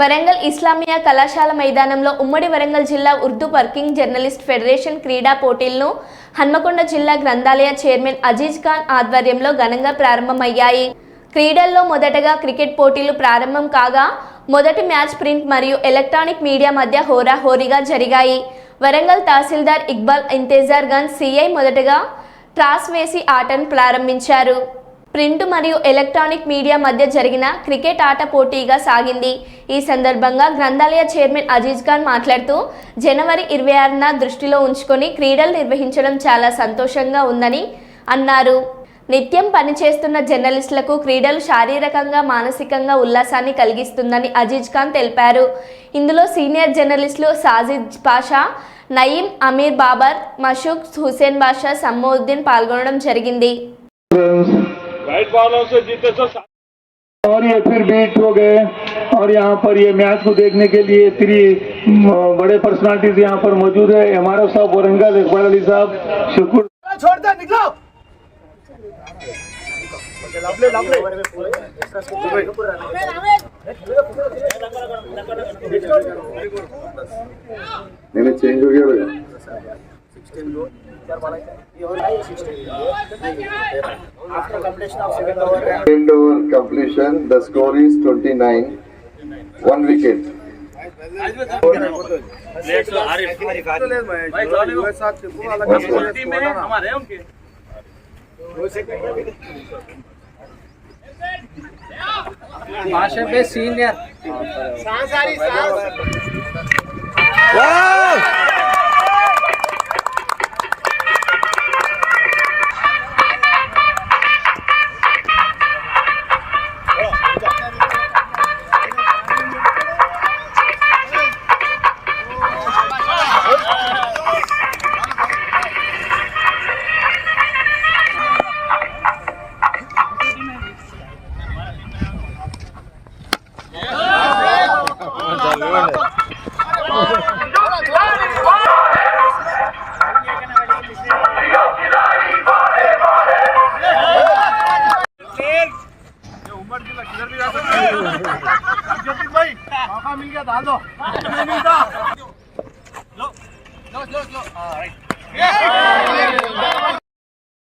వరంగల్ ఇస్లామియా కళాశాల మైదానంలో ఉమ్మడి వరంగల్ జిల్లా ఉర్దూ వర్కింగ్ జర్నలిస్ట్ ఫెడరేషన్ క్రీడా పోటీలను హన్మకొండ జిల్లా గ్రంథాలయ చైర్మన్ అజీజ్ ఖాన్ ఆధ్వర్యంలో ఘనంగా ప్రారంభమయ్యాయి. క్రీడల్లో మొదటగా క్రికెట్ పోటీలు ప్రారంభం కాగా మొదటి మ్యాచ్ ప్రింట్ మరియు ఎలక్ట్రానిక్ మీడియా మధ్య హోరాహోరీగా జరిగాయి. వరంగల్ తహసీల్దార్ ఇక్బాల్ ఇంతేజార్ గన్ సిఐ మొదటగా ట్రాస్ వేసి ఆటను ప్రారంభించారు. ప్రింట్ మరియు ఎలక్ట్రానిక్ మీడియా మధ్య జరిగిన క్రికెట్ ఆట పోటీగా సాగింది. ఈ సందర్భంగా గ్రంథాలయ చైర్మన్ అజీజ్ ఖాన్ మాట్లాడుతూ జనవరి ఇరవై ఆరున దృష్టిలో ఉంచుకొని క్రీడలు నిర్వహించడం చాలా సంతోషంగా ఉందని అన్నారు. నిత్యం పనిచేస్తున్న జర్నలిస్టులకు క్రీడలు శారీరకంగా మానసికంగా ఉల్లాసాన్ని కలిగిస్తుందని అజీజ్ ఖాన్ తెలిపారు. ఇందులో సీనియర్ జర్నలిస్టులు సాజిద్ పాషా నయీం అమీర్ బాబర్ మషూక్ హుసేన్ బాషా సమ్మోద్దీన్ పాల్గొనడం జరిగింది. बॉलों से जीते तो और ये फिर बीट हो गए और यहाँ पर ये मैच को देखने के लिए इतनी बड़े पर्सनालिटीज यहाँ पर मौजूद है। हमारा साहब औरंगल इकबाल अली साहब शुक्र। छोड़ दे निकलो। मैंने चेंज हो गया। सिस्टम जो After completion of second over, second over completion, the score is 29, one wicket. माशा पे सीनियर सांस आ रही सांस ભાઈ બાપા મિલ ગયા દાદો લો લો લો લો રાઈટ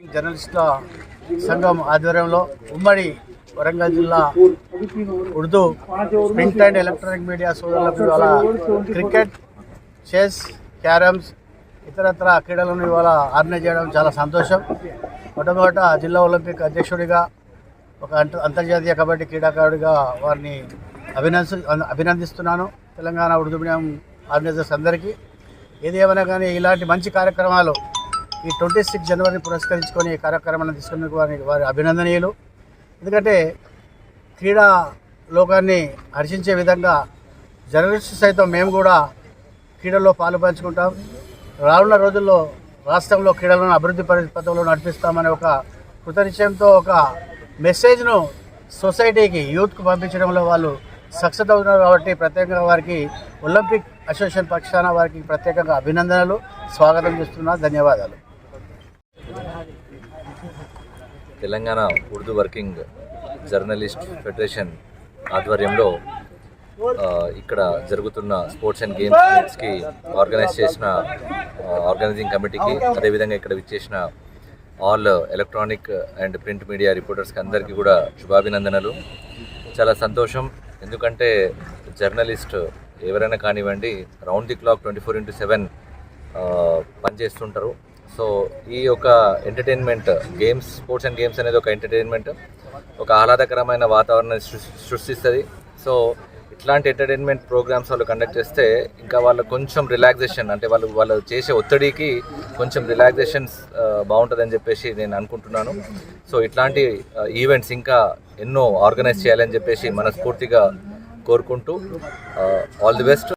జర్నలిస్టుల సంఘం ఆధ్వర్యంలో ఉమ్మడి వరంగల్ జిల్లా Urdu print and electronic media సోదరులకు ఇవాళ క్రికెట్ చెస్ క్యారమ్స్ ఇతరత్ర క్రీడలను ఇవాళ ఆర్గనైజ్ చేయడం చాలా సంతోషం. మొట్టమొదట జిల్లా ఒలింపిక్ అధ్యక్షుడిగా ఒక అంత అంతర్జాతీయ కబడ్డీ క్రీడాకారుడిగా వారిని అభినంది అభినందిస్తున్నాను. తెలంగాణ ఉర్దూ మీడియం ఆర్గనైజర్స్ అందరికీ. ఏది ఏమైనా కానీ ఇలాంటి మంచి కార్యక్రమాలు ఈ ట్వంటీ సిక్స్ జనవరిని పురస్కరించుకొని ఈ కార్యక్రమాన్ని తీసుకున్నందుకు వారి వారి అభినందనీయులు. ఎందుకంటే క్రీడా లోకాన్ని హర్షించే విధంగా జర్నలిస్టు సైతం మేము కూడా క్రీడల్లో పాలు పంచుకుంటాం. రానున్న రోజుల్లో రాష్ట్రంలో క్రీడలను అభివృద్ధి పథంలో నడిపిస్తామనే ఒక కృతనిశ్చయంతో ఒక మెసేజ్ను సొసైటీకి యూత్కు పంపించడంలో వాళ్ళు సక్సెస్ అవుతున్నారు కాబట్టి ప్రత్యేకంగా వారికి ఒలింపిక్ అసోసియేషన్ పక్షాన వారికి ప్రత్యేకంగా అభినందనలు స్వాగతం చేస్తున్నా ధన్యవాదాలు. Telangana Urdu working journalist federation ఆధ్వర్యంలో ఇక్కడ జరుగుతున్న స్పోర్ట్స్ అండ్ గేమ్స్ మీట్స్కి ఆర్గనైజ్ చేసిన ఆర్గనైజింగ్ కమిటీకి అదేవిధంగా ఇక్కడ విచ్చేసిన all electronic and print media రిపోర్టర్స్కి అందరికీ కూడా శుభాభినందనలు. చాలా సంతోషం. ఎందుకంటే జర్నలిస్ట్ ఎవరైనా కానివ్వండి round the clock twenty four into seven పనిచేస్తుంటారు. So ఈ యొక్క entertainment games sports and games అనేది ఒక ఎంటర్టైన్మెంట్ ఒక ఆహ్లాదకరమైన వాతావరణాన్ని సృష్టిస్తుంది. సో ఇట్లాంటి ఎంటర్టైన్మెంట్ ప్రోగ్రామ్స్ వాళ్ళు కండక్ట్ చేస్తే ఇంకా వాళ్ళు కొంచెం రిలాక్సేషన్ అంటే వాళ్ళు వాళ్ళు చేసే ఒత్తిడికి కొంచెం రిలాక్సేషన్స్ బాగుంటుందని చెప్పేసి నేను అనుకుంటున్నాను. సో ఇట్లాంటి ఈవెంట్స్ ఇంకా ఎన్నో ఆర్గనైజ్ చేయాలని చెప్పేసి మనస్ఫూర్తిగా కోరుకుంటూ ఆల్ ది బెస్ట్